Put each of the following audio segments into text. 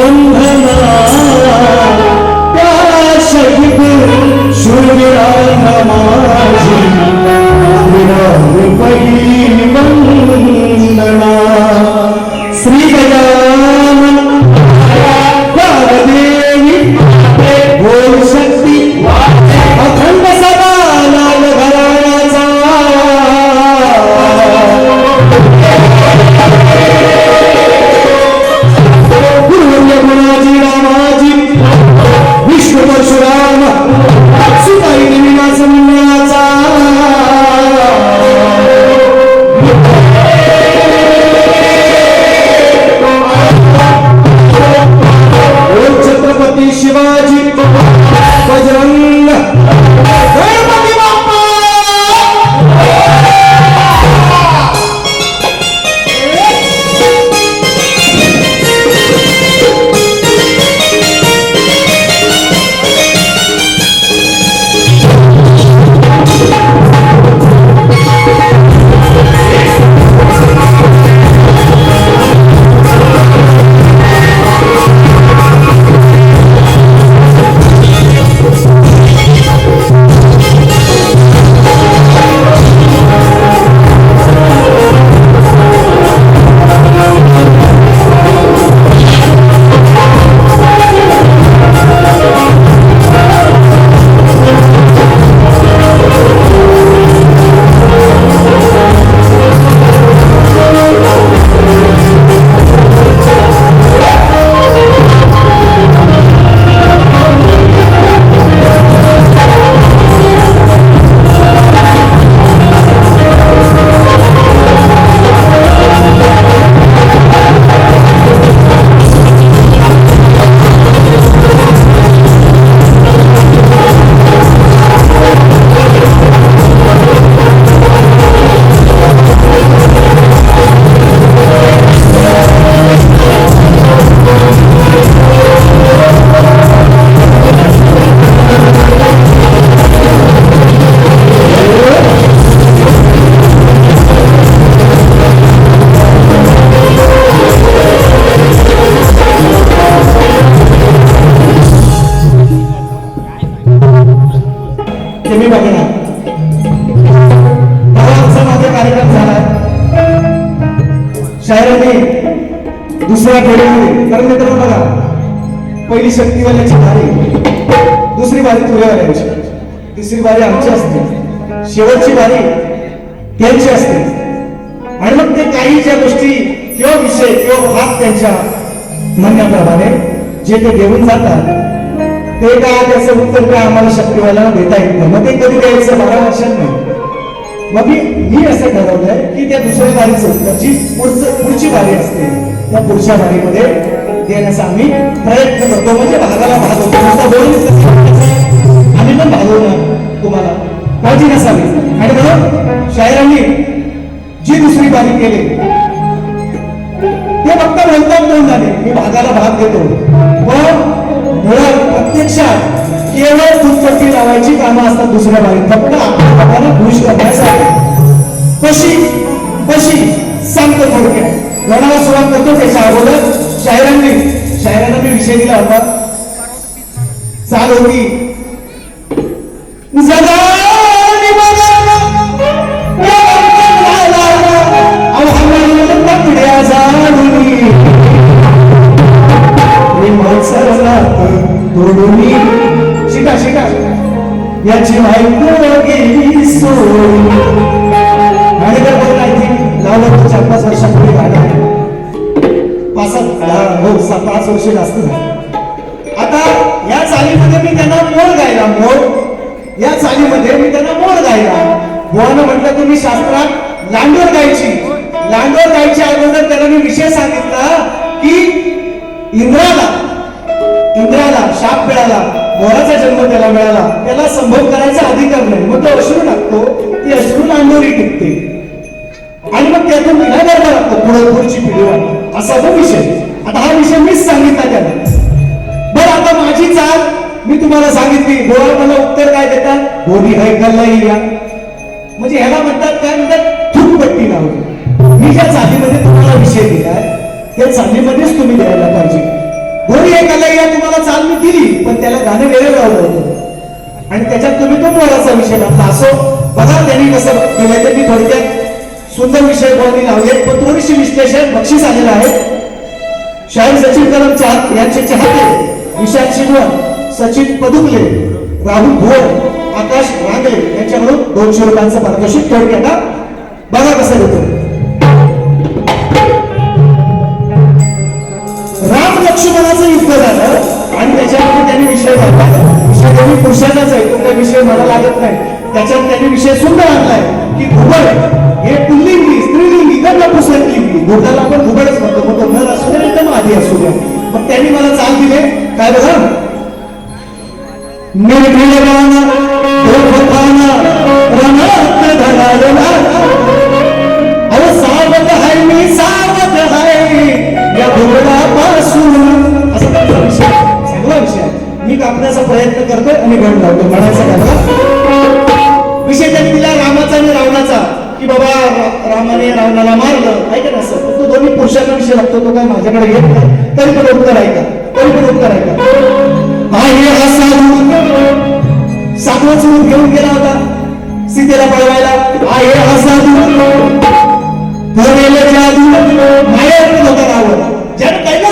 বন্ধনা শিব সুর রাধা पहिली शक्तीवाल्याची बारी दुसरी बारी तुऱ्यावाल्यांची तिसरी बारी आमची असते. शेवटची बारी त्यांची असते. आणि मग ते काही ज्या गोष्टी किंवा विषय किंवा भाग त्यांच्या म्हणण्याप्रमाणे जे ते घेऊन जातात ते काय त्याचं उत्तर काय आम्हाला शक्तीवाल्याला देता येत नाही. मग ते कधी द्यायचं? बारा वर्षात नाही. मग मी मी असं ठरवलंय की त्या दुसऱ्या बारीचं उत्तर जी पुढचं पुढची बारी असते. त्या पुढच्या बारीमध्ये देण्याचा आम्ही प्रयत्न करतो. म्हणजे भागाला भाग होतो. नुसता बोलून आम्ही पण भागवणार तुम्हाला. काळजी नसावी आणि म्हणून शायरांनी जी दुसरी बारी केली ते फक्त म्हणतात तोंडाने मी भागाला भाग देतो पण मुळात प्रत्यक्षात केवळ दुधपट्टी लावायची कामं असतात दुसऱ्या बारीत. फक्त आपल्या भागाला खुश करण्यासाठी. कशी? कशी? सांगतो थोडक्यात. गणाला सुरुवात करतो त्याच्या अगोदर. शायरांनी शायरांना मी विषय दिला होता. चाल होती. या चालीमध्ये मी त्यांना मोर गायला. मोहन म्हटलं तुम्ही शास्त्रात लांडोर गायची. लांडोर गायच्या अगोदर त्याला मी विषय सांगितला की इंद्राला इंद्राला शाप मिळाला मोराचा मिळाला. त्याला संभव करायचा अधिकार नाही. मग तो अश्रू टाकतो ती अश्रू लांडोरी टिकते. आणि मग त्यातून विना करता लागतो पुढे पुढची पिढी असा तो विषय. आता हा विषय मीच सांगितला त्याला. बरं आता माझी चाल मी तुम्हाला सांगितली गोवा मला उत्तर काय देतात? बोधी ऐकायला या. म्हणजे ह्याला म्हणतात काय म्हणतात? थुकपट्टी लावली मी ज्या चालीमध्ये तुम्हाला विषय दिलाय त्या चालीमध्येच तुम्ही द्यायला पाहिजे. बोधी ऐकायला या तुम्हाला चाल मी दिली पण त्याला गाणं वेगळं लावलं होतं. आणि त्याच्यात तुम्ही तो पोराचा विषय लावला असो बघा त्यांनी कसं केलं ते. मी थोडक्यात सुंदर विषय बोलणी लावले पण थोडीशी विश्लेषण बक्षीस आलेलं आहे. शाहीर सचिन करम चार यांचे चाहते विशाल सचिन पदुकले राहुल भोर आकाश रांगे यांच्याकडून दोनशे रुपयांचं पारितोषिक खेळ घेता बघा कसं देतो. राम लक्ष्मणाचं युद्ध झालं आणि त्याच्यावर त्यांनी विषय घातला. विषय त्यांनी पुरुषाचाच आहे तो विषय मला लागत नाही. त्याच्यात त्यांनी विषय सुंदर आणलाय की घुबड. हे पुल्लिंगी स्त्रीलिंगी का नपुसकलिंगी घोटाला आपण घुबडच म्हणतो मग तो नर असू द्या एकदम आधी असू द्या मग त्यांनी मला चाल दिले. काय बघा? निर्भीलवाना दोफताना रणात धरावला अहो सावध मी सावध या असं विषय चांगला विषय मी कापण्याचा प्रयत्न करतोय आणि घड लावतो विषय त्यांनी दिला रामाचा आणि रावणाचा. की बाबा रामाने रावणाला मारलं. ऐका ना असं. तो दोन्ही पुरुषांना विषय लागतो. तो काय माझ्याकडे येत नाही. तरी पण उत्तर ऐका. तरी पण उत्तर ऐका. साधूच रूप घेऊन गेला होता. सीतेला पळवायला. आहे हा साधू करेल जादू मायात होता रावण ज्याने कैलास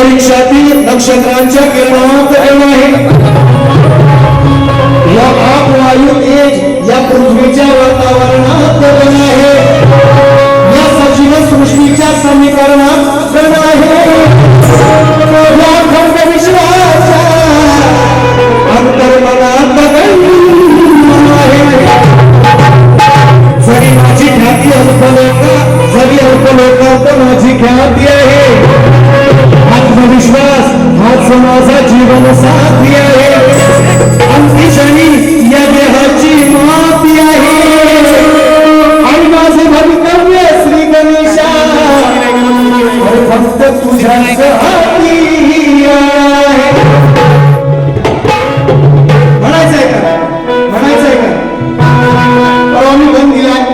अंतरिक्षातील नक्षत्रांच्या किरणात प्रेम आहे. या आप वायू तेज, या पृथ्वीच्या वातावरणात गण आहे. या सजीव सृष्टीच्या समीकरणात गण आहे. जरी माझी ख्याती अल्पलोक जरी अल्पलोकात माझी ख्याती आहे. विश्वास हा समाजा जीवन साथी आहे. अंतिशनी या देहाची माती आहे. आणि माझे भवितव्य श्री गणेशा. फक्त तुझ्या हाती आहे. म्हणायचंय का? म्हणायचंय का? बंद दिलाय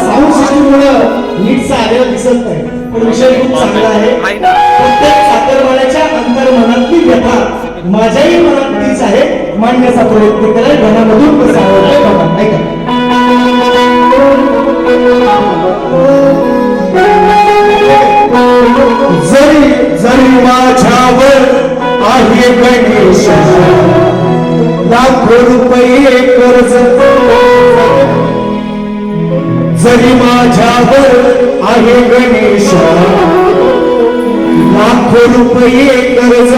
साऊंड मुळे दिसत नाही. पण विषय खूप चांगला आहे. माझ्याही मनात तीच आहे. मांडण्याचा प्रयत्न केलाय घरामधून कसं आवडलंय बघा ऐका. जरी जरी माझ्यावर आहे गणेश. लाखो रुपये कर्ज जरी माझ्यावर आहे गणेश. लाखो रुपये कर्ज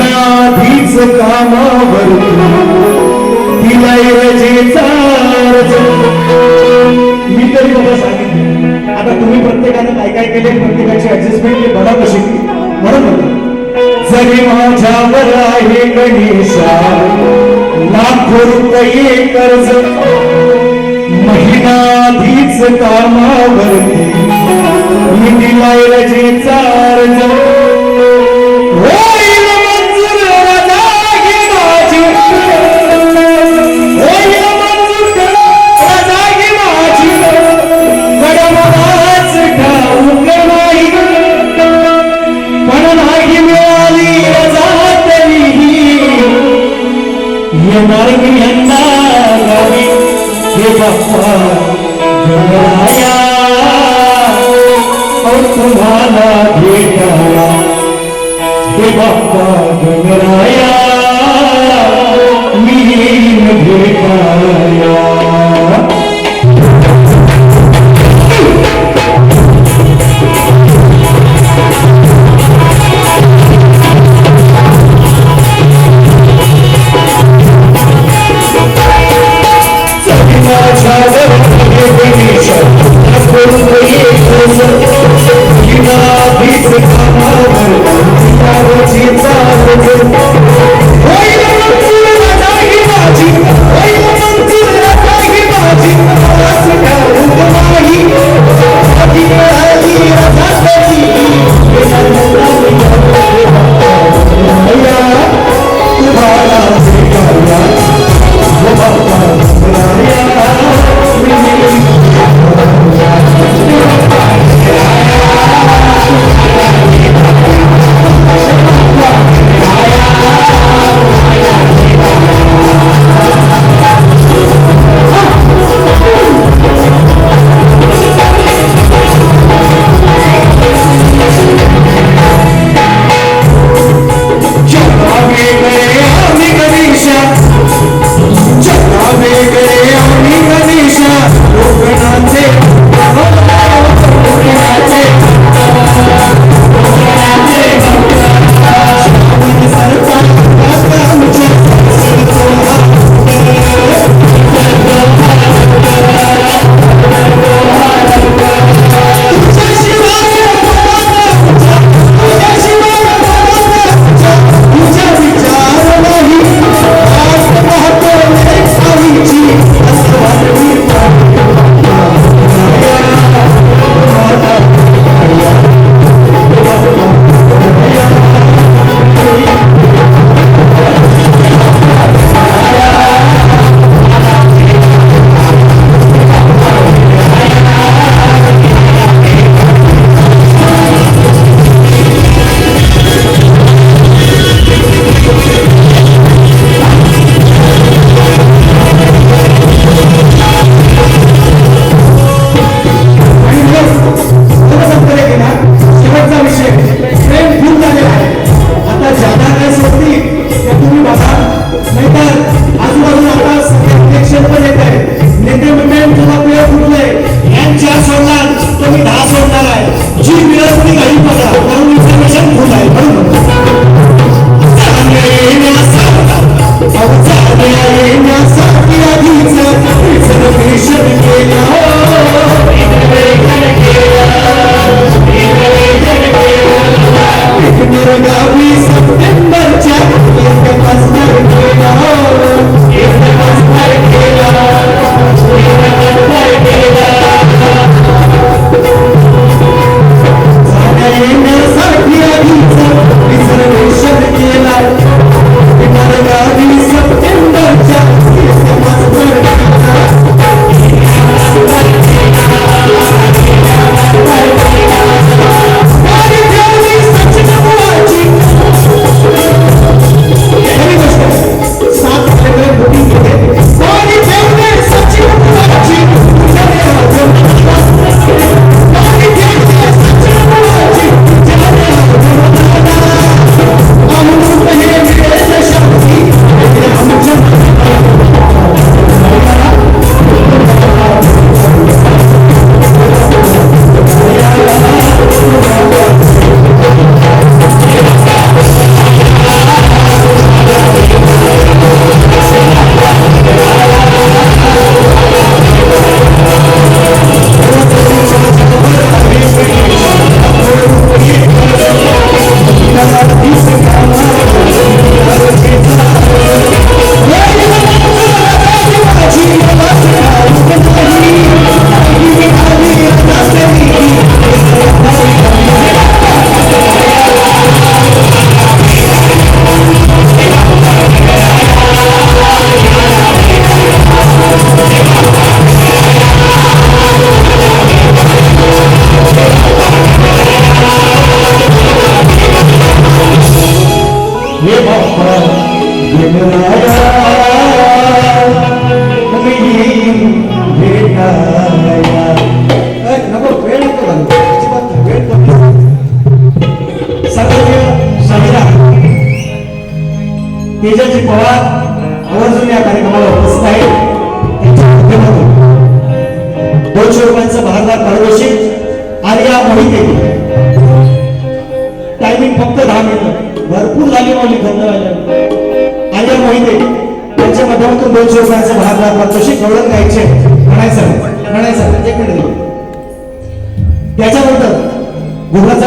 महिनाधीच कामावर तिला रजेचा मी तरी मला सांगितलं. आता तुम्ही प्रत्येकानं काय काय केले प्रत्येकाची ऍडजस्टमेंट बघा कशी बरोबर? जरी माझ्यावर आहे गणेशा लाखो रुपये कर्ज महिनाधीच कामावर मी तिला रजेचा अर्ज आणि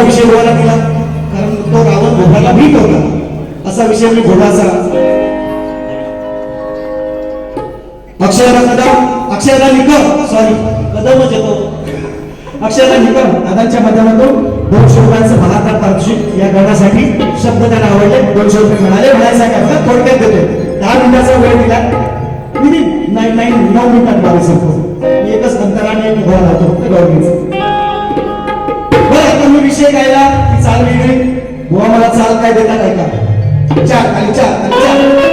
विषय बोलायला केला कारण तो रावण घोडाला भीत होता. असा विषय मी घोडाचा. अक्षयला कदम अक्षयला निकम सॉरी कदमच येतो. अक्षयला निकम दादांच्या माध्यमातून दोनशे रुपयांचं बहात्तर पारितोषिक या गाण्यासाठी शब्द त्यांना आवडले. दोनशे रुपये मिळाले. म्हणायसाठी आपला थोडक्यात देतो. दहा मिनिटाचा वेळ दिला. मी नाही नाईन नऊ मिनिटात बारा संपतो मी एकच अंतराने एक उभा राहतो फक्त विषय गायला की चाल वेगळी. बुवा मला चाल काय देता काय का? चार खाली चार खाली चार